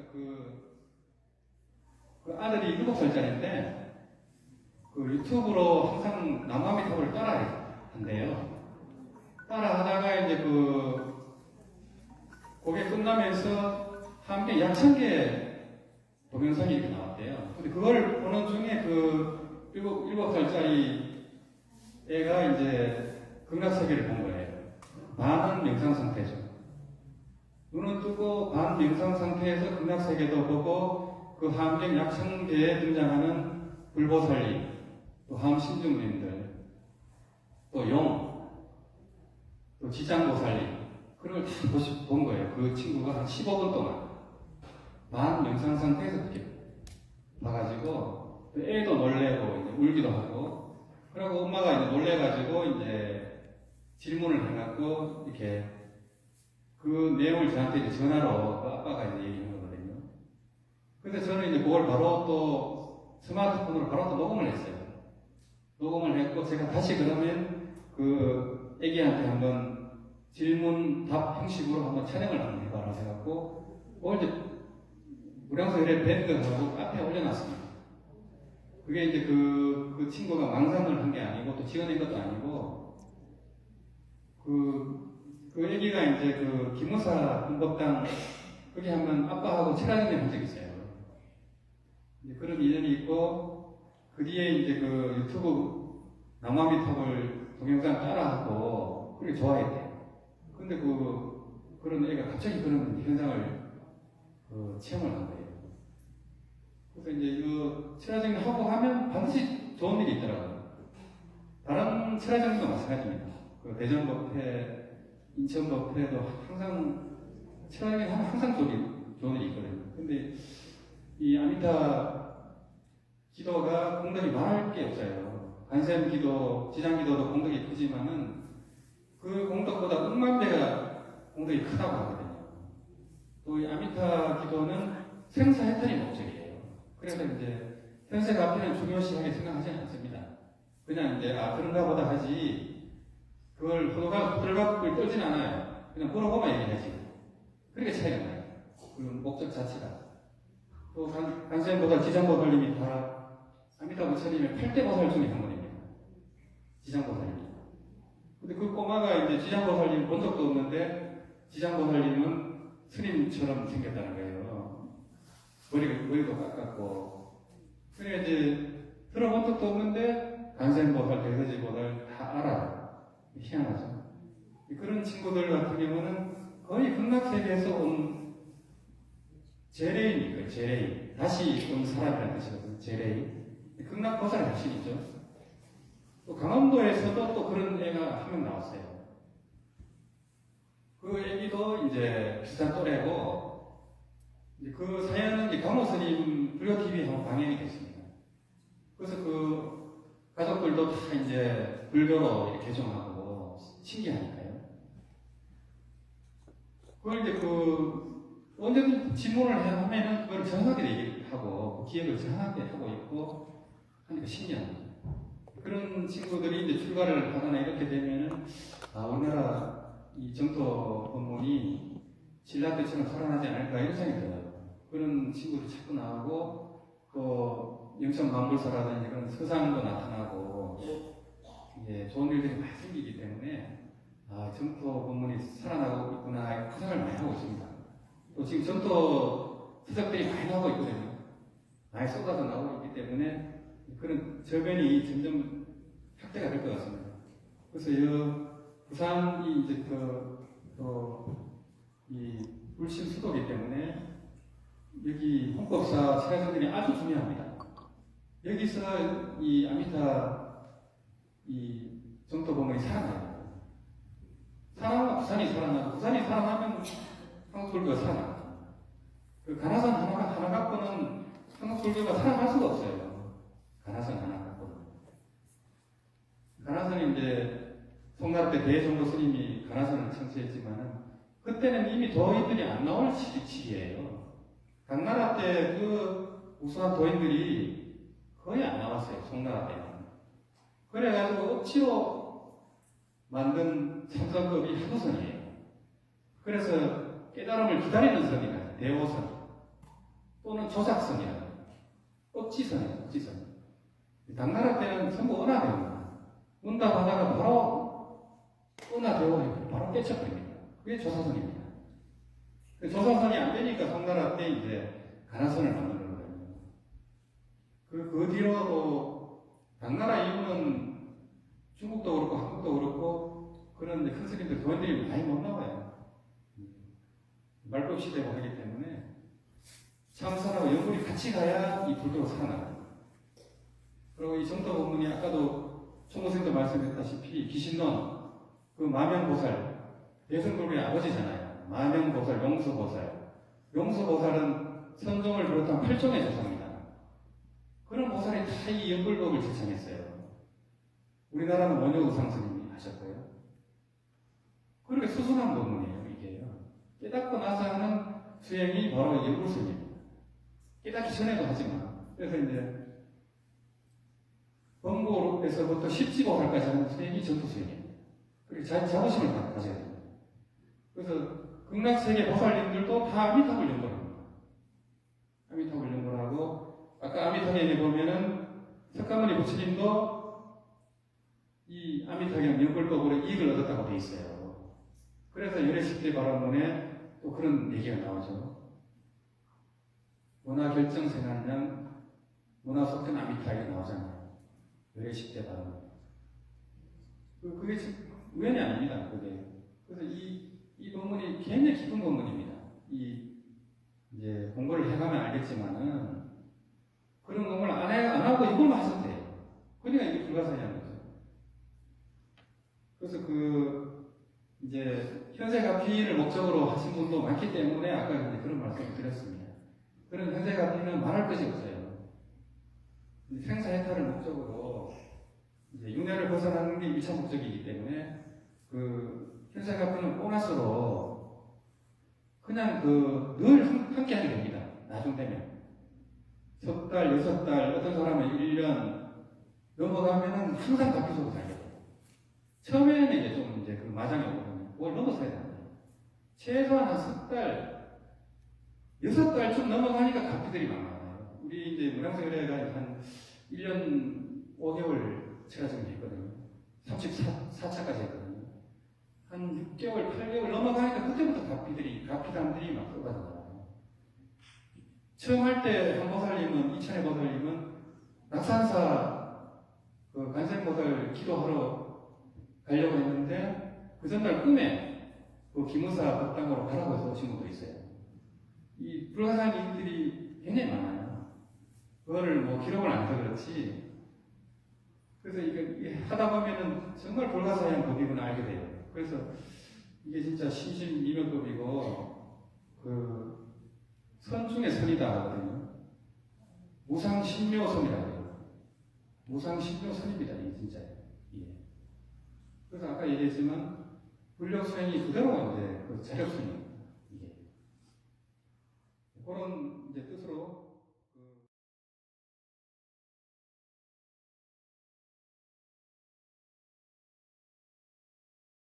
그러니까 그, 그 아들이 일곱 살짜리인데 그 유튜브로 항상 남아미 탑을 따라 한대요. 따라 하다가 이제 그 그게 끝나면서 함께 약천 개 동영상이 이렇게 나왔대요. 근데 그걸 보는 중에 그 일곱, 일곱 살짜리 애가 이제 극락세계를 본 거예요. 반은 명상 상태죠. 눈은 뜨고 반 명상 상태에서 극락세계도 보고 그 함경 약천계에 등장하는 불보살님, 또 함신중님들, 또 용, 또 지장보살님, 그걸 다 보시, 본 거예요. 그 친구가 한 15분 동안. 반 명상 상태에서 그렇게 봐가지고, 또 애도 놀래고, 이제 울기도 하고, 그리고 엄마가 이제 놀래가지고, 이제 질문을 해갖고, 이렇게 그 내용을 저한테 이제 전화로 그 아빠가 이제 얘기한 거거든요. 근데 저는 이제 그걸 바로 또 스마트폰으로 바로 또 녹음을 했어요. 녹음을 했고, 제가 다시 그러면 그 애기한테 한번 질문 답 형식으로 한번 촬영을 한번 해봐라 해갖고, 그걸 이제 혈액 밴드하고 앞에 올려놨습니다. 그게 이제 그, 그 친구가 망상을 한 게 아니고 또 지어낸 것도 아니고, 그, 그 애기가 이제 그 기무사 군법당 거기 한번 아빠하고 한 적이 있어요. 그런 인연이 있고, 그 뒤에 이제 그 유튜브 남아미 탑을 동영상 따라하고, 그렇게 좋아했대요. 근데 그, 그런 애가 갑자기 그런 현상을 그 체험을 한 거예요. 그래서 이제 이 체라정리 하고 하면 반드시 좋은 일이 있더라고요. 다른 체라정리도 마찬가지입니다. 그 대전법회, 인천법회도 항상 체라정리 하면 항상 좋은, 일, 좋은 일이 있거든요. 근데 이 아미타 기도가 공덕이 말할 게 없어요. 간샘 기도, 지장 기도도 공덕이 크지만은 그 공덕보다 억만 배가 공덕이 크다고 하거든요. 또 이 아미타 기도는 생사 해탈이 목적이에요. 그래서 이제 현세 가피는 중요시하게 생각하지 않습니다. 그냥 이제 아 그런가 보다 하지 그걸 호도가 호들갑을 떨진 않아요. 그냥 물어보면 얘기하지. 그렇게 차이가 나요. 그 목적 자체가. 또 간, 간센보살, 지장보살님이 다 아미타 부처님의 8대 보살 중에 한 분입니다. 지장보살님. 근데 그 꼬마가 이제 지장보살님 본 적도 없는데 지장보살님은 스님처럼 생겼다는 거예요. 머리가, 머리도 깎았고. 그래 이제 들어본 적도 없는데 간센보살, 대서지보살 다 알아요. 희한하죠. 그런 친구들 같은 경우는 거의 극락세계에서 온 제레인이에요, 제레인. 다시 온 사람이라는 뜻이거든요, 제레인. 극락보살 자신이죠. 또 강원도에서도 또 그런 애가 한 명 나왔어요. 그 애기도 이제 비슷한 또래고, 그 사연은 이제 강호 스님 불교TV 한번 방영이 됐습니다. 그래서 그 가족들도 다 이제 불교로 개종하고 신기하니까요. 이제 그 언제든 질문을 하면은 그걸 정확하게 얘기하고 그 기획을 정확하게 하고 있고 하니까 거죠. 그런 친구들이 이제 출가를 하거나 이렇게 되면은 아 우리나라 이 정토 법문이 신라 때처럼 살아나지 않을까 이런 생각이 들어요. 그런 친구들 자꾸 나오고 또 영천 만불사라든지 그런 서상도 나타나고 이제 좋은 일들이 많이 생기기 때문에 아 정토 법문이 살아나고 있구나 그 생각을 많이 하고 있습니다. 또 지금 정토 수석들이 많이 나오고 있거든요. 많이 쏟아져 나오고 있기 때문에 그런 저변이 점점 확대가 될 것 같습니다. 그래서 이 부산이 이제 그, 그또이 불신 수도기 때문에 여기 홍법사 체라전들이 아주 중요합니다. 여기서 이 아미타 이 정토범이 살아나요. 살아나 부산이 살아나고 부산이 살아나면 한국 불교가 살아납니다. 그 가나산 하나, 하나 갖고는 한국 불교가 살아날 수가 없어요. 가나산 하나 갖고는. 가나산이 이제 송날 때 대종도 스님이 가나산을 창시했지만은 그때는 이미 도인들이 안 나올 시기, 시기예요. 당나라 때 그 우수한 도인들이 거의 안 나왔어요. 송나라 때는. 그래가지고 억지로 만든 참선법이 한도선이에요. 그래서 깨달음을 기다리는 선이다. 대오선. 또는 조작선이라고 억지선이에요, 억지선. 당나라 때는 전부 은하대입니다. 응답하다가 바로 은하대고 바로 깨쳐버립니다. 그게 조사선입니다. 그 조사선이 안 되니까 송나라 때 이제 가나선을 만드는 거예요. 그, 그 뒤로 당나라 이후는 중국도 그렇고 한국도 그렇고 그런 이제 큰 스님들 교인들이 많이 못 나와요. 말법 시대고 하기 때문에 참선하고 연불이 같이 가야 이 불교가 살아나요. 그리고 이 정도 본문이 아까도 총무생도 말씀했다시피 기신론 그 마명보살 대승불교의 아버지잖아요. 마명보살, 용수보살. 용수보살은 선종을 비롯한 8종의 조상입니다. 그런 보살이 다이 연불법을 제창했어요. 우리나라는 원효의상 스님이 하셨고요. 수순한 법문이에요, 이게요. 깨닫고 나서 하는 수행이 바로 연불수입니다. 깨닫기 전에도 하지만. 그래서 이제 번고에서부터 십지보살까지 하는 수행이 전투수행입니다. 그리고 자, 자부심을 가- 가져야 됩니다. 그래서 극락세계 보살님들도 다 아미탑을 연구합니다. 아미탑을 연구하고 아까 아미탑에 보면은 석가모니 부처님도 이 아미타경 연불법으로 이익을 얻었다고 돼 있어요. 그래서 열애십대 발언문에 또 그런 얘기가 나오죠. 문화 결정생활량 문화속된 아미타경이 나오잖아요. 열애십대 발언. 그, 그게 우연이 아닙니다. 그게. 그래서 이, 이 본문이 굉장히 깊은 본문입니다. 이, 이제 공부를 해가면 알겠지만은 그런 공부를 안, 해, 안 하고 이걸만 하셔도 돼요. 그러니까 이게 불가사의한 거죠. 그래서 그 이제 현세 가피를 목적으로 하신 분도 많기 때문에 아까 그런 말씀을 드렸습니다. 그런 현세 가피는 말할 것이 없어요. 이제 생사 해탈을 목적으로 이제 윤회를 벗어나는 게 1차 목적이기 때문에 그 현세 가피는 보너스로 그냥 그 늘 함께 하게 됩니다. 나중 되면. 석 달, 여섯 달, 어떤 사람은 1년 넘어가면은 항상 속에 살게 돼요. 처음에는 이제 좀 이제 그 마장이 오거든요. 그걸 넘어서야 됩니다. 최소한 한 석 달, 여섯 달쯤 넘어가니까 가피들이 많아요. 우리 이제 문양생활회가 한 1년 5개월 제가 지금 있거든요. 34차까지 했거든요. 한 6개월, 8개월 넘어가니까 그때부터 가피들이, 가피단들이 막 쏟아져나와요. 처음 할 때 한 보살님은, 이천의 보살님은 낙산사 그 간생보살 기도하러 가려고 했는데 그 전날 꿈에 그 기무사 법당으로 가라고 해서 오신 분도 있어요. 이 불가사한 일들이 굉장히 많아요. 그거를 뭐 기록을 안 해서 그렇지. 그래서 이게, 하다 보면은 정말 불가사의한 법이구나 알게 돼요. 그래서 이게 진짜 신신이명법이고 그 선 중에 선이다 하거든요. 무상신묘선이라고. 무상신묘선입니다. 이게 진짜. 예. 그래서 아까 얘기했지만 그대로 이제 그 자력 수행입니다. 이